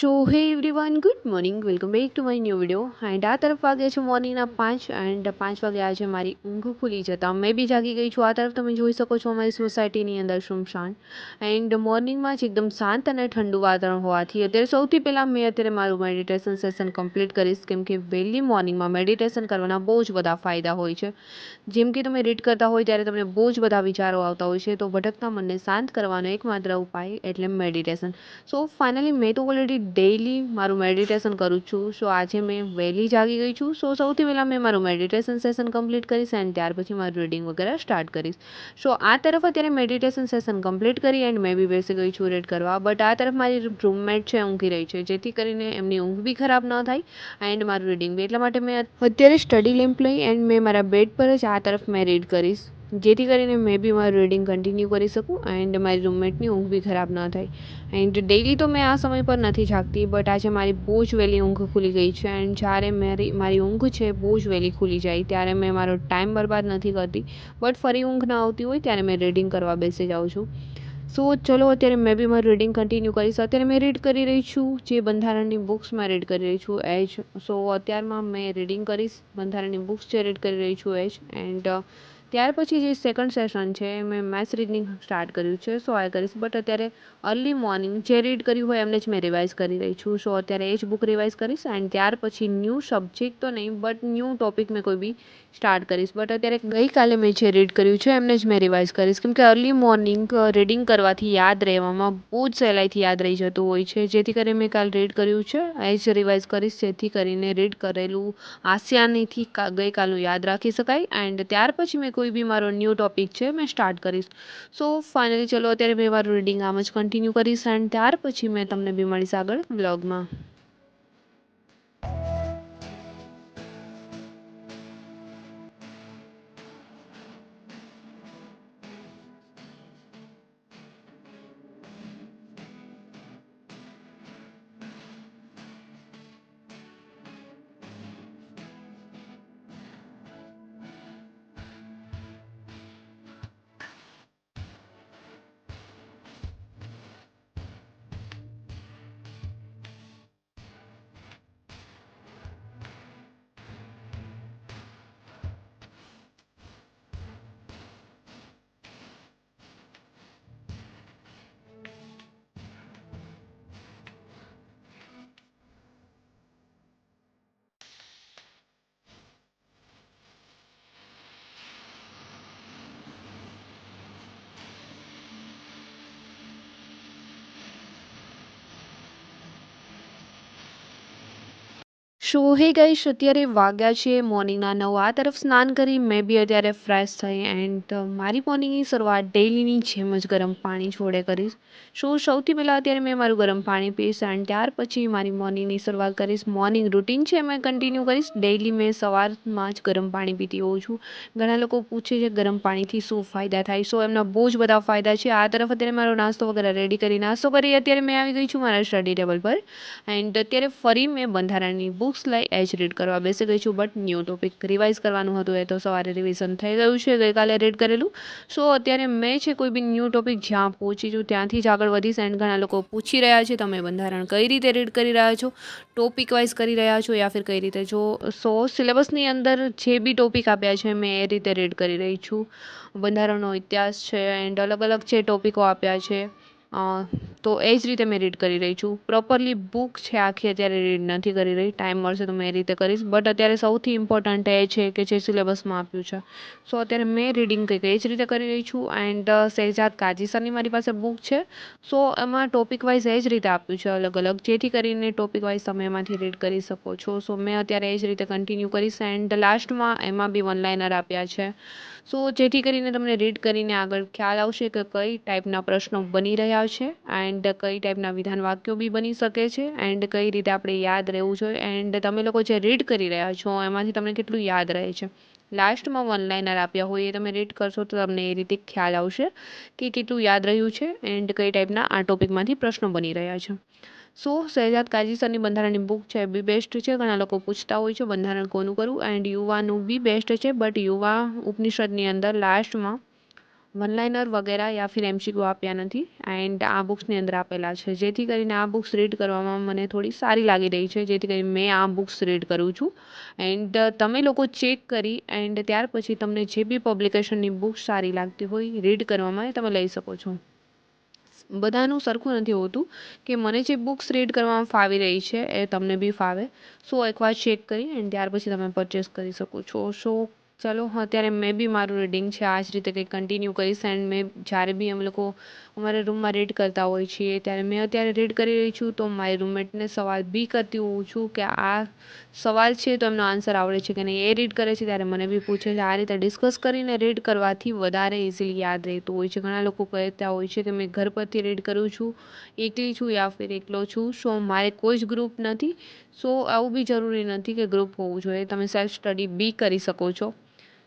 So hey everyone good morning welcome back to my new video and આ તરફ વાગે છે મોર્નિંગના પાંચ એન્ડ પાંચ વાગે આજે મારી ઊંઘ ખુલી જતા. મેં બી જાગી ગઈ છું. આ તરફ તમે જોઈ શકો છો અમારી સોસાયટીની અંદર સુમસાન એન્ડ મોર્નિંગમાં જ એકદમ શાંત અને ઠંડુ વાતાવરણ હોવાથી અત્યારે સૌથી પહેલાં મેં અત્યારે મારું મેડિટેશન સેશન કમ્પ્લીટ કરીશ. કેમ કે વહેલી મોર્નિંગમાં મેડિટેશન કરવાના બહુ જ બધા ફાયદા હોય છે. જેમ કે તમે રીડ કરતા હોય ત્યારે તમને બહુ જ બધા વિચારો આવતા હોય છે. તો ભટકતા મનને શાંત કરવાનો એકમાત્ર ઉપાય એટલે મેડિટેશન સો ફાઇનલી મેં તો ઓલરેડી ડેઈલી મારું મેડિટેશન કરું છું. સો આજે મેં વહેલી જાગી ગઈ છું. સો સૌથી પહેલાં મેં મારું મેડિટેશન સેશન કમ્પ્લીટ કરીશ એન્ડ ત્યાર પછી મારું રીડિંગ વગેરે સ્ટાર્ટ કરીશ. સો આ તરફ અત્યારે મેડિટેશન સેશન કમ્પ્લીટ કરી એન્ડ મેં બી બેસી ગઈ છું રીડ કરવા. બટ આ તરફ મારી રૂમમેટ છે, ઊંઘી રહી છે. જેથી કરીને એમની ઊંઘ બી ખરાબ ન થાય એન્ડ મારું રીડિંગ બી. એટલા માટે મેં અત્યારે સ્ટડી લેમ્પ લઈ એન્ડ મેં મારા બેડ પર જ આ તરફ મેં રીડ કરીશ. જેથી કરીને મેં બી મારું રીડિંગ કન્ટિન્યુ કરી શકું એન્ડ મારી રૂમમેટની ઊંઘ બી ખરાબ ન થાય. એન્ડ ડેઈલી તો મેં આ સમય પર નથી જાગતી બટ આજે મારી બહુ જ વહેલી ઊંઘ ખુલી ગઈ છે એન્ડ જ્યારે મારી મારી ઊંઘ છે બહુ જ વહેલી ખુલી જાય, ત્યારે મેં મારો ટાઈમ બરબાદ નથી કરતી. બટ ફરી ઊંઘ ના આવતી હોય ત્યારે મેં રીડિંગ કરવા બેસી જાઉં છું. સો ચલો અત્યારે મેં બી મારું રીડિંગ કન્ટિન્યુ કરીશ. અત્યારે મેં રીડ કરી રહી છું, જે બંધારણની બુક્સમાં રીડ કરી રહી છું, એજ. સો અત્યારમાં મેં રીડિંગ કરીશ, બંધારણની બુક્સ જે રીડ કરી રહી છું, એજ. એન્ડ ત્યાર પછી જે સેકન્ડ સેશન છે, મેં મેથ્સ રીડિંગ સ્ટાર્ટ કર્યું છે. સો આ કરીશ બટ અત્યારે અર્લી મોર્નિંગ જે રીડ કર્યું હોય, એમને જ મેં રિવાઇઝ કરી રહી છું. સો અત્યારે એ જ બુક રિવાઇઝ કરીશ એન્ડ ત્યાર પછી ન્યૂ સબ્જેક્ટ તો નહીં બટ ન્યૂ ટોપિક મેં કોઈ બી સ્ટાર્ટ કરીશ. બટ અત્યારે ગઈકાલે મેં જે રીડ કર્યું છે, એમને જ મેં રિવાઇઝ કરીશ. કેમ કે અર્લી મોર્નિંગ રીડિંગ કરવાથી યાદ રહેવામાં બહુ જ સહેલાઈથી યાદ રહી જતું હોય છે. જેથી કરીને મેં કાલ રીડ કર્યું છે, એ જ રિવાઇઝ કરીશ. જેથી કરીને રીડ કરેલું, આસ્યાનીથી ગઈકાલનું યાદ રાખી શકાય. એન્ડ ત્યાર પછી મેં કોઈ બી મારો ન્યૂ ટોપિક છે, મેં સ્ટાર્ટ કરીશ. સો ફાઇનલી ચલો, અત્યારે મેં મારું રીડિંગ આમ જ કન્ટિન્યુ કરીશ એન્ડ ત્યાર પછી મેં તમને બી મળીશ આગળ બ્લોગમાં સો હે ગાઈશ અત્યારે વાગ્યા છે મોર્નિંગના નવ. આ તરફ સ્નાન કરી મેં બી અત્યારે ફ્રેશ થઈ એન્ડ મારી મોર્નિંગની શરૂઆત ડેઈલીની જેમ જ ગરમ પાણી જોડે કરીશ. સો સૌથી પહેલાં અત્યારે મેં મારું ગરમ પાણી પીશ એન્ડ ત્યાર પછી મારી મોર્નિંગની શરૂઆત કરીશ. મોર્નિંગ રૂટીન છે મેં કન્ટિન્યુ કરીશ. ડેઈલી મેં સવારમાં જ ગરમ પાણી પીતી હોઉં છું. ઘણા લોકો પૂછે છે ગરમ પાણીથી શું ફાયદા થાય? સો એમના બહુ જ બધા ફાયદા છે. આ તરફ અત્યારે મારો નાસ્તો વગેરે રેડી કરી નાસ્તો કરી, અત્યારે મેં આવી ગઈ છું મારા સ્ટડી ટેબલ પર. એન્ડ અત્યારે ફરી મેં બંધારણની બુક્સ બુક્સ લઈ એ રીડ કરવા બેસી ગઈ છું. બટ ન્યૂ ટોપિક રિવાઇઝ કરવાનું હતું. એ તો સવારે રિવિઝન થઈ ગયું છે. ગઈકાલે રીડ કરેલું. સો અત્યારે મેં છે કોઈ બી ન્યૂ ટોપિક જ્યાં પહોંચી છું, ત્યાંથી જ આગળ વધીશ એન્ડ ઘણા લોકો પૂછી રહ્યા છે, તમે બંધારણ કઈ રીતે રીડ કરી રહ્યા છો? ટોપિક વાઇઝ કરી રહ્યા છો? યા ફિર કઈ રીતે? જો સો સિલેબસની અંદર જે બી ટોપિક આપ્યા છે, મેં એ રીતે રીડ કરી રહી છું. બંધારણનો ઇતિહાસ છે એન્ડ અલગ અલગ જે ટોપિકો આપ્યા છે. તો એ જ રીતે મેં રીડ કરી રહી છું. પ્રોપરલી બુક છે આખી, અત્યારે રીડ નથી કરી રહી. ટાઈમ મળશે તો મેં એ રીતે કરીશ. બટ અત્યારે સૌથી ઇમ્પોર્ટન્ટ એ છે કે જે સિલેબસમાં આપ્યું છે. સો અત્યારે મેં રીડિંગ કંઈક એ જ રીતે કરી રહી છું. એન્ડ શહેજાદ કાજી સરની મારી પાસે બુક છે. સો એમાં ટોપિક વાઇઝ એ જ રીતે આપ્યું છે અલગ અલગ. જેથી કરીને ટોપિક વાઇઝ તમે એમાંથી રીડ કરી શકો છો. સો મેં અત્યારે એ જ રીતે કન્ટિન્યુ કરીશ. એન્ડ લાસ્ટમાં એમાં બી વન લાઇનર આપ્યા છે. સો જેથી કરીને તમને રીડ કરીને આગળ ખ્યાલ આવશે કે કઈ ટાઈપના પ્રશ્નો બની રહ્યા છે એન્ડ કઈ ટાઈપના વિધાન વાક્યો બી બની શકે છે એન્ડ કઈ રીતે આપણે યાદ રહેવું જોઈએ એન્ડ તમે લોકો જે રીડ કરી રહ્યા છો એમાંથી તમને કેટલું યાદ રહે છે. લાસ્ટમાં વન લાઇનર આપ્યા હોય એ તમે રીડ કરશો તો તમને એ રીતે ખ્યાલ આવશે કે કેટલું યાદ રહ્યું છે એન્ડ કઈ ટાઈપના આ ટોપિકમાંથી પ્રશ્નો બની રહ્યા છે. સો શહેજાદ કાજી સરની બંધારણની બુક છે બી બેસ્ટ છે, ઘણા લોકો પૂછતા હોય છે બંધારણ કોનું કરવું એન્ડ યુવાનું બી બેસ્ટ છે બટ યુવા ઉપનિષદની અંદર લાસ્ટમાં વન લાઇનર વગેરે યા ફિર એમસીક્યુ આપ્યા નથી. એન્ડ આ બુક્સની અંદર આપેલા છે. જેથી કરીને આ બુક્સ રીડ કરવામાં મને થોડી સારી લાગી રહી છે. જેથી કરીને મેં આ બુક્સ રીડ કરું છું. એન્ડ તમે લોકો ચેક કરી એન્ડ ત્યાર પછી તમને જે બી પબ્લિકેશનની બુક્સ સારી લાગતી હોય રીડ કરવામાં તમે લઈ શકો છો. બધાનું સરખું નથી હોતું કે મને જે બુક્સ રીડ કરવામાં ફાવી રહી છે એ તમને બી ફાવે. સો એકવાર ચેક કરી એન્ડ ત્યાર પછી તમે પરચેસ કરી શકો છો. સો ચાલો અત્યારે મેં બી મારું રીડિંગ છે, આ જ રીતે કંઈક કન્ટિન્યુ કરીશ. એન્ડ મેં જ્યારે બી અમે લોકો અમારા રૂમમાં રીડ કરતા હોઈએ છીએ, ત્યારે મેં અત્યારે રીડ કરી રહી છું. તો મારી રૂમમેટને સવાલ બી કરતી હોઉં છું કે આ સવાલ છે તો એમનો આન્સર આવડે છે કે નહીં? એ રીડ કરે છે ત્યારે મને બી પૂછે છે, આ રીતે ડિસ્કસ કરીને રીડ કરવાથી વધારે ઇઝીલી યાદ રહેતું હોય છે. ઘણા લોકો કહેતા હોય છે કે મેં ઘર પરથી રીડ કરું છું, એકલી છું યા ફિર એકલો છું. સો, મારે કોઈ જ ગ્રુપ નથી. સો, આવું બી જરૂરી નથી કે ગ્રુપ હોવું જોઈએ. તમે સેલ્ફ સ્ટડી બી કરી શકો છો.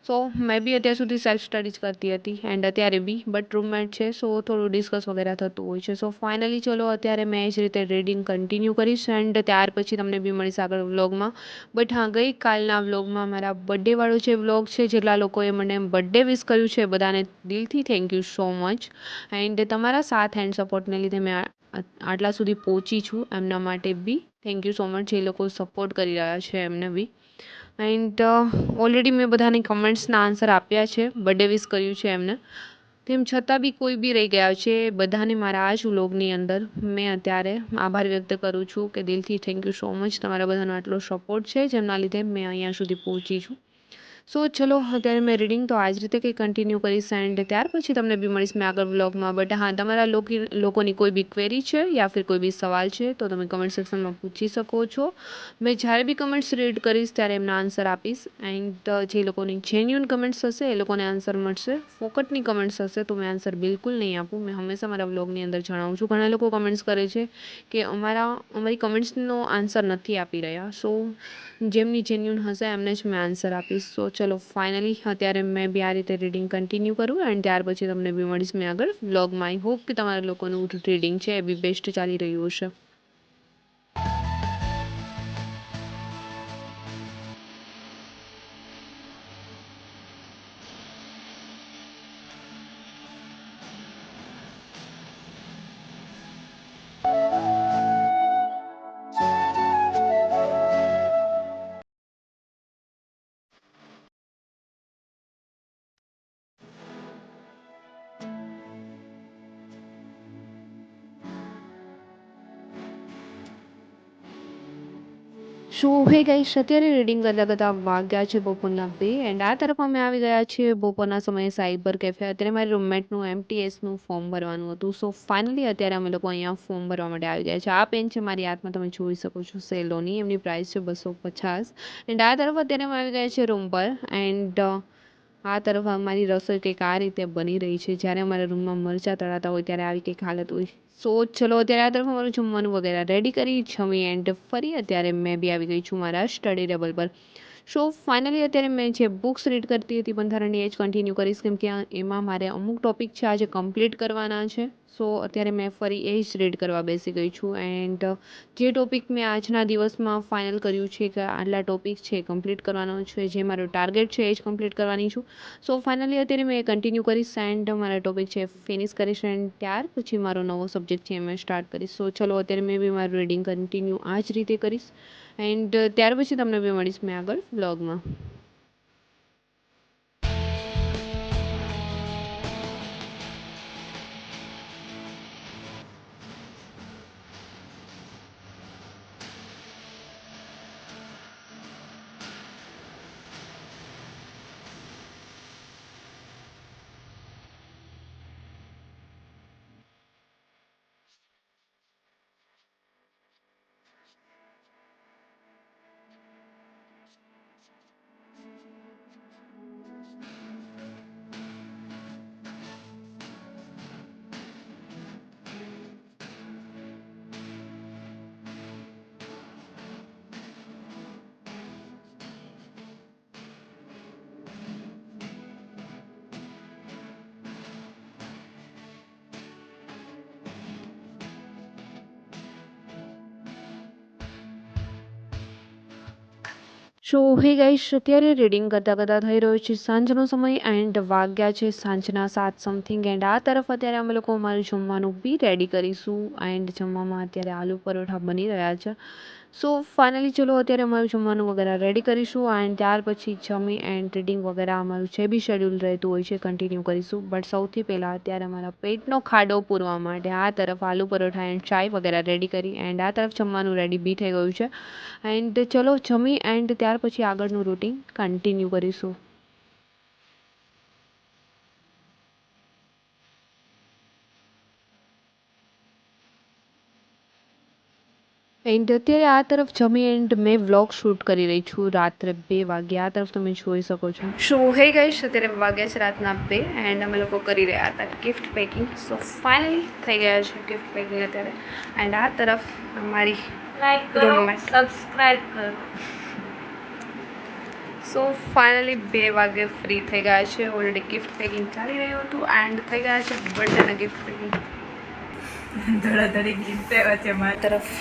સો મેં બી અત્યાર સુધી સેલ્ફ સ્ટડી જ કરતી હતી એન્ડ અત્યારે બી બટ રૂમમેટ છે સો થોડું ડિસ્કસ વગેરે થતું હોય છે. સો ફાઇનલી ચલો, અત્યારે મેં એ જ રીતે રીડિંગ કન્ટિન્યુ કરીશ એન્ડ ત્યાર પછી તમને બી મળીશ આગળ વ્લોગમાં બટ હા, ગઈકાલના વ્લોગમાં મારા બર્થડેવાળો જે વ્લોગ છે, જેટલા લોકોએ મને બર્થડે વિશ કર્યું છે બધાને દિલથી thank you so much and તમારા સાથ એન્ડ સપોર્ટને લીધે મેં આટલા સુધી પહોંચી છું. એમના માટે બી થેન્ક યુ સો મચ જે લોકો સપોર્ટ કરી રહ્યા છે એમને બી. એન્ડ ઓલરેડી મેં બધાની કમેન્ટ્સના આન્સર આપ્યા છે. બર્થડે વિશ કર્યું છે એમને. તેમ છતાં બી કોઈ બી રહી ગયા છે, બધાને મારા આ જ વ્લોગની અંદર મેં અત્યારે આભાર વ્યક્ત કરું છું કે દિલથી થેન્ક યુ સો મચ તમારા બધાનો આટલો સપોર્ટ છે, જેમના લીધે મેં અહીંયા સુધી પહોંચી છું. સો ચલો, અત્યારે મેં રીડિંગ તો આ જ રીતે કંઈ કન્ટિન્યુ કરીશ એન્ડ ત્યાર પછી તમને બી મળીશ મેં આગળ વ્લોગમાં બટ હા, તમારા લોકોની કોઈ બી ક્વેરી છે યા ફિર કોઈ બી સવાલ છે, તો તમે કમેન્ટ સેક્શનમાં પૂછી શકો છો. મેં જ્યારે બી કમેન્ટ્સ રીડ કરીશ, ત્યારે એમના આન્સર આપીશ. એન્ડ જે લોકોની જેન્યુન કમેન્ટ્સ હશે, એ લોકોને આન્સર મળશે. ફોકટની કમેન્ટ્સ હશે, તો મેં આન્સર બિલકુલ નહીં આપું. મેં હંમેશા મારા વ્લોગની અંદર જણાવું છું. ઘણા લોકો કમેન્ટ્સ કરે છે કે અમારા, અમારી કમેન્ટ્સનો આન્સર નથી આપી રહ્યા. સો જેમની જેન્યુન હશે, એમને જ મેં આન્સર આપીશ. સો ચલો ફાઇનલી અત્યારે મેં બી આ રીતે રીડિંગ કન્ટિન્યુ કરું એન્ડ ત્યાર પછી તમને બી મળીશ મેં આગળ વ્લોગમાં આઈ હોપ કે તમારા લોકોનું રીડિંગ છે, એ બી બેસ્ટ ચાલી રહ્યું હશે. સો હે ગાઈસ અત્યારે રીડિંગ કરતાં કરતાં વાગ્યા છે બપોરના બે એન્ડ આ તરફ અમે આવી ગયા છીએ બપોરના સમયે સાયબર કેફે અત્યારે મારી રૂમમેટનું એમટીએસનું ફોર્મ ભરવાનું હતું. સો ફાઇનલી અત્યારે અમે લોકો અહીંયા ફોર્મ ભરવા માટે આવી ગયા છે. આ પેન છે મારી હાથમાં, તમે જોઈ શકો છો સેલોની. એમની પ્રાઇસ છે બસો પચાસ. એન્ડ આ તરફ અત્યારે અમે આવી ગયા છે રૂમ પર એન્ડ આ તરફ અમારી રસોઈ કંઈક આ રીતે બની રહી છે. જ્યારે અમારા રૂમમાં મરચાં તળાતા હોય ત્યારે આવી કંઈક હાલત હોય. સો ચલો અત્યારે આ તરફ અમારું જમવાનું વગેરે રેડી કરી જમી એન્ડ ફરી અત્યારે મેં બી આવી ગઈ છું મારા સ્ટડી ટેબલ પર. સો ફાઇનલી અત્યારે મેં જે બુક્સ રીડ કરતી હતી બંધારણની, એ જ કન્ટિન્યુ કરીશ કેમ કે એમાં મારે અમુક ટોપિક છે આજે કમ્પ્લીટ કરવાના છે. સો અત્યારે મેં ફરી એ જ રીડ કરવા બેસી ગઈ છું. એન્ડ જે ટોપિક મેં આજના દિવસમાં ફાઇનલ કર્યું છે કે આટલા ટોપિક છે કમ્પ્લીટ કરવાનો છે, જે મારો ટાર્ગેટ છે એ જ કમ્પ્લીટ કરવાની છું. સો ફાઇનલી અત્યારે મેં કન્ટિન્યુ કરીશ એન્ડ મારા ટોપિક છે ફિનિશ કરીશ એન્ડ ત્યાર પછી મારો નવો સબ્જેક્ટ છે મેં સ્ટાર્ટ કરીશ. સો ચલો અત્યારે મેં બી મારું રીડિંગ કન્ટિન્યુ આ જ રીતે કરીશ. એન્ડ ત્યાર પછી તમને બી મળીશ મેં આગળ વ્લોગમાં સો હે ગાઈશ અત્યારે રીડિંગ કરતાં કરતાં થઈ રહ્યો છે. સાંજનો સમય એન્ડ વાગ્યા છે. સાંજના સાત સમથિંગ એન્ડ આ તરફ અત્યારે અમે લોકો અમારું જમવાનું બી રેડી કરીશું. એન્ડ જમવામાં અત્યારે આલુ પરોઠા બની રહ્યા છે. સો ફાઇનલી ચલો, અત્યારે અમારું જમવાનું વગેરે રેડી કરીશું એન્ડ ત્યાર પછી જમી એન્ડ રીડિંગ વગેરે અમારું જે બી શેડ્યુલ રહેતું હોય છે કન્ટિન્યુ કરીશું. બટ સૌથી પહેલાં અત્યારે અમારા પેટનો ખાડો પૂરવા માટે આ તરફ આલુ પરોઠા એન્ડ ચાય વગેરે રેડી કરી એન્ડ આ તરફ જમવાનું રેડી બી થઈ ગયું છે. એન્ડ ચલો, જમી એન્ડ ત્યાર પછી આગળનું રૂટિન કન્ટિન્યુ કરીશું. એન્ડ અત્યારે આ તરફ જમી એન્ડ મેં વ્લોગ શૂટ કરી રહી છું રાત્રે બે વાગે. આ તરફ તમે જોઈ શકો છો. શો હે ગઈશ અત્યારે વાગ્યા છે રાતના બે એન્ડ અમે લોકો કરી રહ્યા હતા ગિફ્ટ પેકિંગ સો ફાઇનલી થઈ ગયા છે ગિફ્ટ પેકિંગ અત્યારે. એન્ડ આ તરફ અમારી લાઈક કરો. સબસ્ક્રાઇબ કરો. સો ફાઇનલી બે વાગે ફ્રી થઈ ગયા છે. ઓલરેડી ગિફ્ટ પેકિંગ ચાલી રહ્યું હતું એન્ડ થઈ ગયા છે. બર્થડેના ગિફ્ટ પેકિંગ ધડાધડી ગીત છે મારા. તરફ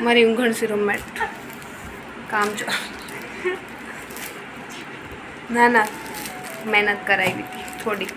મારી ઊંઘણસી રૂમમેટ કામ છો ના ના. મહેનત કરાવી હતી થોડી.